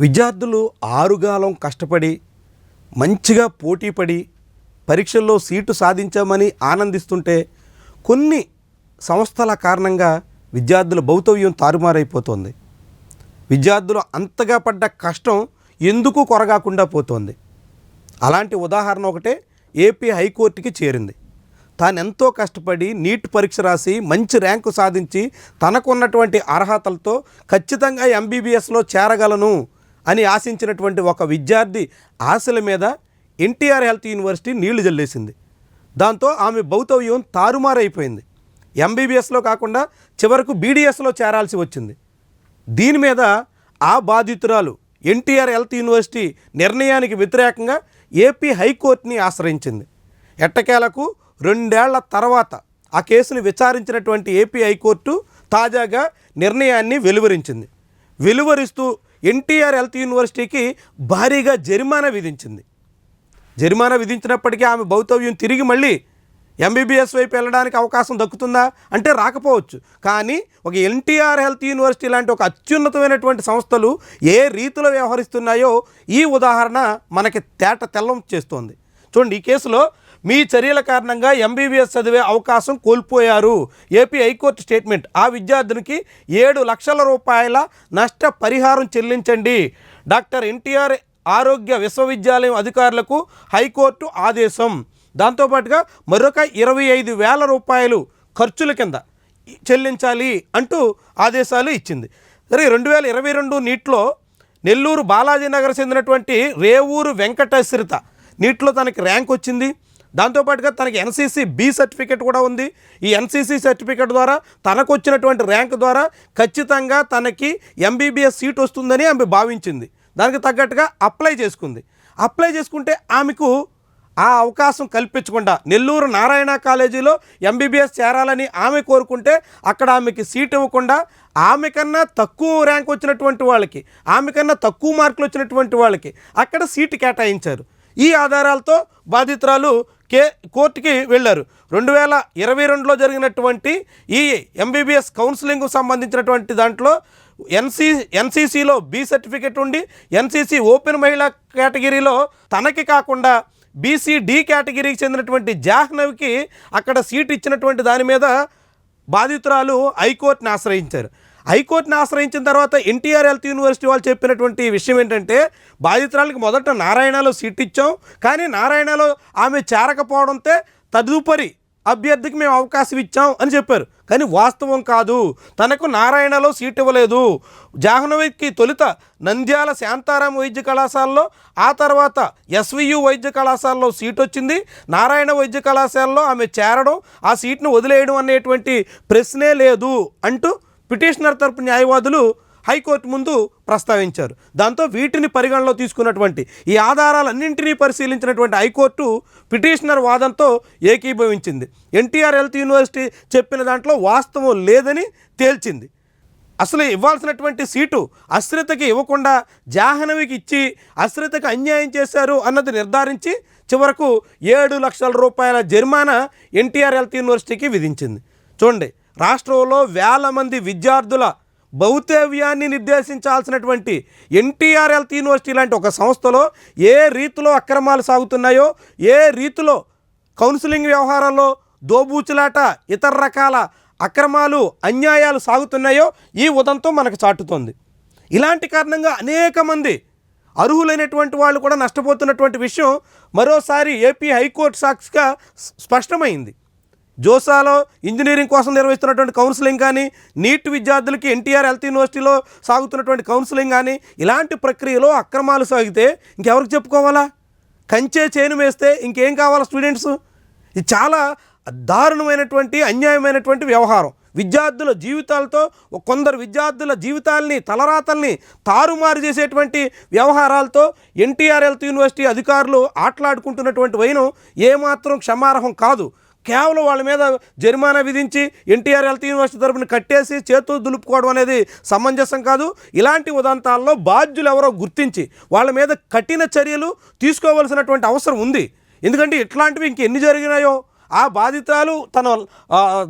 విద్యార్థులు ఆరుగాలం కష్టపడి మంచిగా పోటీపడి పరీక్షల్లో సీటు సాధించామని ఆనందిస్తుంటే కొన్ని సంస్థల కారణంగా విద్యార్థుల భౌతవ్యం తారుమారైపోతుంది. విద్యార్థులు అంతగా పడ్డ కష్టం ఎందుకు కొరగాకుండా పోతోంది? అలాంటి ఉదాహరణ ఒకటే ఏపీ హైకోర్టుకి చేరింది. తాను ఎంతో కష్టపడి నీట్ పరీక్ష రాసి మంచి ర్యాంకు సాధించి తనకున్నటువంటి అర్హతలతో ఖచ్చితంగా ఎంబీబీఎస్లో చేరగలను. అని ఆశించినటువంటి ఒక విద్యార్థి ఆశల మీద ఎన్టీఆర్ హెల్త్ యూనివర్సిటీ నీళ్ళు జల్లేసింది. దాంతో ఆమె భౌతవ్యం తారుమారైపోయింది. ఎంబీబీఎస్లో కాకుండా చివరకు బీడీఎస్లో చేరాల్సి వచ్చింది. దీని మీద ఆ బాధితురాలు ఎన్టీఆర్ హెల్త్ యూనివర్సిటీ నిర్ణయానికి వ్యతిరేకంగా ఏపీ హైకోర్టుని ఆశ్రయించింది. ఎట్టకేలకు రెండేళ్ళ తర్వాత ఆ కేసును విచారించినటువంటి ఏపీ హైకోర్టు తాజాగా నిర్ణయాన్ని వెలువరించింది. వెలువరిస్తూ ఎన్టీఆర్ హెల్త్ యూనివర్సిటీకి భారీగా జరిమానా విధించింది. జరిమానా విధించినప్పటికీ ఆమె భౌతవ్యం తిరిగి మళ్ళీ ఎంబీబీఎస్ వైపు వెళ్ళడానికి అవకాశం దక్కుతుందా? అంటే రాకపోవచ్చు. కానీ ఒక ఎన్టీఆర్ హెల్త్ యూనివర్సిటీ లాంటి ఒక అత్యున్నతమైనటువంటి సంస్థలు ఏ రీతిలో వ్యవహరిస్తున్నాయో ఈ ఉదాహరణ మనకి తేట తెల్లం చేస్తోంది. చూడండి ఈ కేసులో మీ చర్యల కారణంగా ఎంబీబీఎస్ చదివే అవకాశం కోల్పోయారు. ఏపీ హైకోర్టు స్టేట్మెంట్ ఆ విద్యార్థినికి ఏడు లక్షల రూపాయల నష్ట పరిహారం చెల్లించండి. డాక్టర్ ఎన్టీఆర్ ఆరోగ్య విశ్వవిద్యాలయం అధికారులకు హైకోర్టు ఆదేశం. దాంతోపాటుగా మరొక ఇరవై ఐదు వేల రూపాయలు ఖర్చుల కింద చెల్లించాలి అంటూ ఆదేశాలు ఇచ్చింది. సరే రెండు వేల ఇరవై రెండు నీటిలో నెల్లూరు బాలాజీ నగర్ చెందినటువంటి రేవూరు వెంకటశ్రిత నీటిలో తనకి ర్యాంక్ వచ్చింది. దాంతోపాటుగా తనకి ఎన్సీసీ బి సర్టిఫికేట్ కూడా ఉంది. ఈ ఎన్సీసీ సర్టిఫికేట్ ద్వారా తనకు వచ్చినటువంటి ర్యాంక్ ద్వారా ఖచ్చితంగా తనకి ఎంబీబీఎస్ సీట్ వస్తుందని ఆమె భావించింది. దానికి తగ్గట్టుగా అప్లై చేసుకుంది. అప్లై చేసుకుంటే ఆమెకు ఆ అవకాశం కల్పించకుండా నెల్లూరు నారాయణ కాలేజీలో ఎంబీబీఎస్ చేరాలని ఆమె కోరుకుంటే అక్కడ ఆమెకి సీట్ ఇవ్వకుండా ఆమె కన్నా తక్కువ ర్యాంక్ వచ్చినటువంటి వాళ్ళకి ఆమె కన్నా తక్కువ మార్కులు వచ్చినటువంటి వాళ్ళకి అక్కడ సీటు కేటాయించారు. ఈ ఆధారాలతో బాధితురాలు కే కోర్టుకి వెళ్ళారు. రెండు వేల ఇరవై రెండులో జరిగినటువంటి ఈ ఎంబీబీఎస్ కౌన్సిలింగ్కు సంబంధించినటువంటి దాంట్లో ఎన్సీ ఎన్సీసీలో బి సర్టిఫికెట్ ఉండి ఎన్సీసీ ఓపెన్ మహిళా కేటగిరీలో తనకి కాకుండా బీసీ డి కేటగిరీకి చెందినటువంటి జాహ్నవికి అక్కడ సీట్ ఇచ్చినటువంటి దాని మీద బాధితురాలు హైకోర్టుని ఆశ్రయించారు. హైకోర్టుని ఆశ్రయించిన తర్వాత ఎన్టీఆర్ హెల్త్ యూనివర్సిటీ వాళ్ళు చెప్పినటువంటి విషయం ఏంటంటే బాధితురాలకి మొదట నారాయణలో సీట్ ఇచ్చాం కానీ నారాయణలో ఆమె చేరకపోవడంతో తదుపరి అభ్యర్థికి మేము అవకాశం ఇచ్చాం అని చెప్పారు. కానీ వాస్తవం కాదు. తనకు నారాయణలో సీట్ ఇవ్వలేదు. జాహ్నవికి తొలుత నంద్యాల శాంతారాం వైద్య కళాశాలలో ఆ తర్వాత ఎస్వియు వైద్య కళాశాలలో సీట్ వచ్చింది. నారాయణ వైద్య కళాశాలలో ఆమె చేరడం ఆ సీట్ను వదిలేయడం అనేటువంటి ప్రశ్నే లేదు అంటూ పిటిషనర్ తరపు న్యాయవాదులు హైకోర్టు ముందు ప్రస్తావించారు. దాంతో వీటిని పరిగణలో తీసుకున్నటువంటి ఈ ఆధారాలన్నింటినీ పరిశీలించినటువంటి హైకోర్టు పిటిషనర్ వాదంతో ఏకీభవించింది. ఎన్టీఆర్ హెల్త్ యూనివర్సిటీ చెప్పిన దాంట్లో వాస్తవం లేదని తేల్చింది. అసలు ఇవ్వాల్సినటువంటి సీటు అశ్రితకి ఇవ్వకుండా జాహ్నవికి ఇచ్చి అశ్రితకి అన్యాయం చేశారు అన్నది నిర్ధారించి చివరకు ఏడు లక్షల రూపాయల జరిమానా ఎన్టీఆర్ హెల్త్ యూనివర్సిటీకి విధించింది. చూడండి రాష్ట్రంలో వేల మంది విద్యార్థుల భౌతవ్యాన్ని నిర్దేశించాల్సినటువంటి ఎన్టీఆర్ హెల్త్ యూనివర్సిటీ లాంటి ఒక సంస్థలో ఏ రీతిలో అక్రమాలు సాగుతున్నాయో ఏ రీతిలో కౌన్సిలింగ్ వ్యవహారాల్లో దోబూచులాట ఇతర రకాల అక్రమాలు అన్యాయాలు సాగుతున్నాయో ఈ ఉదంతో మనకు చాటుతోంది. ఇలాంటి కారణంగా అనేక మంది అర్హులైనటువంటి వాళ్ళు కూడా నష్టపోతున్నటువంటి విషయం మరోసారి ఏపీ హైకోర్టు సాక్షిగా స్పష్టమైంది. జోసాలో ఇంజనీరింగ్ కోసం నిర్వహిస్తున్నటువంటి కౌన్సిలింగ్ కానీ నీట్ విద్యార్థులకి ఎన్టీఆర్ హెల్త్ యూనివర్సిటీలో సాగుతున్నటువంటి కౌన్సిలింగ్ కానీ ఇలాంటి ప్రక్రియలో అక్రమాలు సాగితే ఇంకెవరికి చెప్పుకోవాలా? కంచే చేను వేస్తే ఇంకేం కావాలా స్టూడెంట్స్? ఇది చాలా దారుణమైనటువంటి అన్యాయమైనటువంటి వ్యవహారం. విద్యార్థుల జీవితాలతో కొందరు విద్యార్థుల జీవితాల్ని తలరాతల్ని తారుమారు చేసేటువంటి వ్యవహారాలతో ఎన్టీఆర్ హెల్త్ యూనివర్సిటీ అధికారులు ఆటలాడుకుంటున్నటువంటి వైనం ఏమాత్రం క్షమార్హం కాదు. కేవలం వాళ్ళ మీద జరిమానా విధించి ఎన్టీఆర్ హెల్త్ యూనివర్సిటీ తరపున కట్టేసి చేతులు దులుపుకోవడం అనేది సమంజసం కాదు. ఇలాంటి ఉదంతాల్లో బాధ్యులు ఎవరో గుర్తించి వాళ్ళ మీద కఠిన చర్యలు తీసుకోవాల్సినటువంటి అవసరం ఉంది. ఎందుకంటే ఇట్లాంటివి ఇంకెన్ని జరిగినాయో ఆ బాధితురాలు తన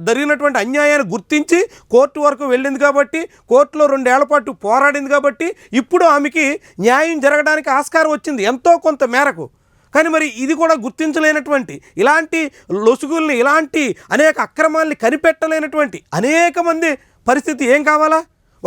జరిగినటువంటి అన్యాయాన్ని గుర్తించి కోర్టు వరకు వెళ్ళింది కాబట్టి కోర్టులో రెండేళ్ళ పాటు పోరాడింది కాబట్టి ఇప్పుడు ఆమెకి న్యాయం జరగడానికి ఆస్కారం వచ్చింది ఎంతో కొంత మేరకు. కానీ మరి ఇది కూడా గుర్తించలేనటువంటి ఇలాంటి లొసుగుల్ని ఇలాంటి అనేక అక్రమాల్ని కనిపెట్టలేనటువంటి అనేక మంది పరిస్థితి ఏం కావాలా?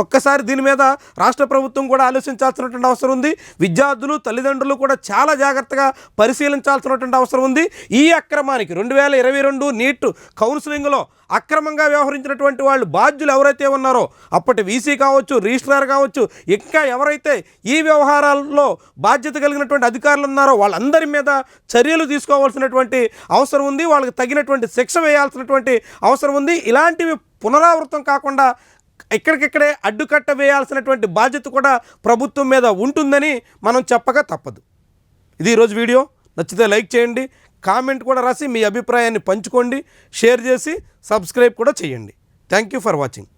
ఒక్కసారి దీని మీద రాష్ట్ర ప్రభుత్వం కూడా ఆలోచించాల్సినటువంటి అవసరం ఉంది. విద్యార్థులు తల్లిదండ్రులు కూడా చాలా జాగ్రత్తగా పరిశీలించాల్సినటువంటి అవసరం ఉంది. ఈ అక్రమానికి రెండు వేల ఇరవై రెండు నీట్ కౌన్సిలింగ్లో అక్రమంగా వ్యవహరించినటువంటి వాళ్ళు బాధ్యులు ఎవరైతే ఉన్నారో అప్పటి వీసీ కావచ్చు రిజిస్ట్రార్ కావచ్చు ఇంకా ఎవరైతే ఈ వ్యవహారాల్లో బాధ్యత కలిగినటువంటి అధికారులు ఉన్నారో వాళ్ళందరి మీద చర్యలు తీసుకోవాల్సినటువంటి అవసరం ఉంది. వాళ్ళకి తగినటువంటి శిక్ష వేయాల్సినటువంటి అవసరం ఉంది. ఇలాంటివి పునరావృతం కాకుండా ఇక్కడికిక్కడే అడ్డుకట్ట వేయాల్సినటువంటి బాధ్యత కూడా ప్రభుత్వం మీద ఉంటుందని మనం చెప్పక తప్పదు. ఇది ఈరోజు వీడియో. నచ్చితే లైక్ చేయండి. కామెంట్ కూడా రాసి మీ అభిప్రాయాన్ని పంచుకోండి. షేర్ చేసి సబ్స్క్రైబ్ కూడా చేయండి. Thank you for watching.